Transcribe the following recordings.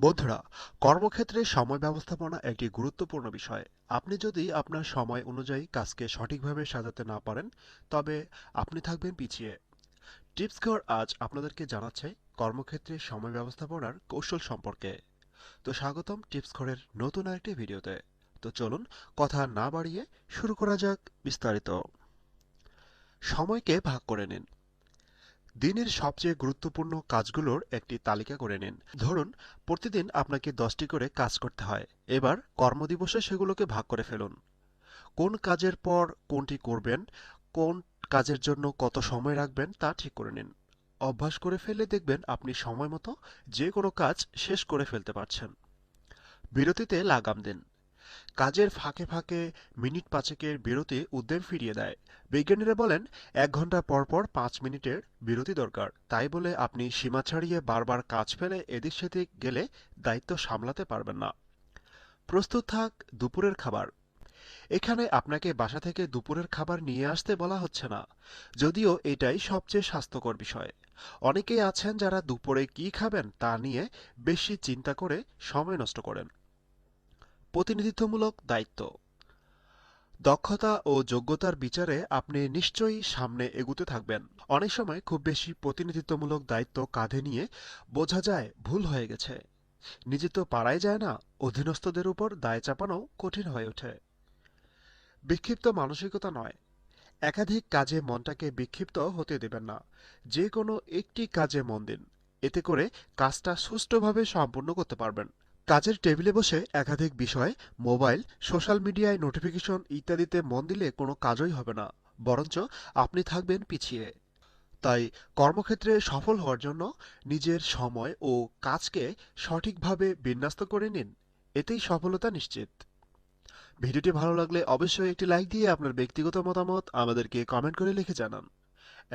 বন্ধুরা, কর্মক্ষেত্রে সময় ব্যবস্থাপনা একটি গুরুত্বপূর্ণ বিষয়। আপনি যদি আপনার সময় অনুযায়ী কাজকে সঠিকভাবে সাজাতে না পারেন, তবে আপনি থাকবেন পিছিয়ে। টিপস ঘর আজ আপনাদেরকে জানাচ্ছে কর্মক্ষেত্রে সময় ব্যবস্থাপনার কৌশল সম্পর্কে। তো স্বাগতম টিপস ঘরের নতুন আরেকটি ভিডিওতে। তো চলুন কথা না বাড়িয়ে শুরু করা যাক বিস্তারিত। সময়কে ভাগ করে নিন। দিনের সবচেয়ে গুরুত্বপূর্ণ কাজগুলোর একটি তালিকা করে নিন। ধরুন, প্রতিদিন আপনাকে দশটি করে কাজ করতে হয়। এবার কর্মদিবসে সেগুলোকে ভাগ করে ফেলুন। কোন কাজের পর কোনটি করবেন, কোন কাজের জন্য কত সময় রাখবেন তা ঠিক করে নিন। অভ্যাস করে ফেলে দেখবেন আপনি সময় মতো যে কোনো কাজ শেষ করে ফেলতে পারছেন। বিরতিতে লাগাম দিন। কাজের ফাঁকে ফাঁকে মিনিট পাঁচেকের বিরতি উদ্যম ফিরিয়ে দেয়। বিজ্ঞানীরা বলেন, এক ঘণ্টা পর পর পাঁচ মিনিটের বিরতি দরকার। তাই বলে আপনি সীমা ছাড়িয়ে বারবার কাজ ফেলে এদিক সেদিক গেলে দায়িত্ব সামলাতে পারবেন না। প্রস্তুত থাক, দুপুরের খাবার। এখানে আপনাকে বাসা থেকে দুপুরের খাবার নিয়ে আসতে বলা হচ্ছে না। যদিও এটাই সবচেয়ে স্বাস্থ্যকর বিষয়। অনেকেই আছেন যারা দুপুরে কি খাবেন তা নিয়ে বেশি চিন্তা করে সময় নষ্ট করেন। প্রতিনিধিত্বমূলক দায়িত্ব। দক্ষতা ও যোগ্যতার বিচারে আপনি নিশ্চয়ই সামনে এগুতে থাকবেন। অনেক সময় খুব বেশি প্রতিনিধিত্বমূলক দায়িত্ব কাঁধে নিয়ে বোঝা যায় ভুল হয়ে গেছে। নিজে তো পারাই যায় না, অধীনস্থদের উপর দায় চাপানো কঠিন হয়ে ওঠে। বিক্ষিপ্ত মানসিকতা নয়। একাধিক কাজে মনটাকে বিক্ষিপ্ত হতে দেবেন না। যে কোনো একটি কাজে মন দিন। এতে করে কাজটা সুষ্ঠুভাবে সম্পূর্ণ করতে পারবেন। কাজের টেবিলে বসে একাধিক বিষয়, মোবাইল, সোশ্যাল মিডিয়ায় নোটিফিকেশন ইত্যাদিতে মন দিলে কোনো কাজই হবে না, বরঞ্চ আপনি থাকবেন পিছিয়ে। তাই কর্মক্ষেত্রে সফল হওয়ার জন্য নিজের সময় ও কাজকে সঠিকভাবে বিন্যস্ত করে নিন, এতেই সফলতা নিশ্চিত। ভিডিওটি ভালো লাগলে অবশ্যই একটি লাইক দিয়ে আপনার ব্যক্তিগত মতামত আমাদেরকে কমেন্ট করে লিখে জানান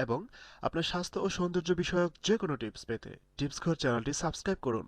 এবং আপনার স্বাস্থ্য ও সৌন্দর্য বিষয়ক যে কোনো টিপস পেতে টিপস ঘর চ্যানেলটি সাবস্ক্রাইব করুন।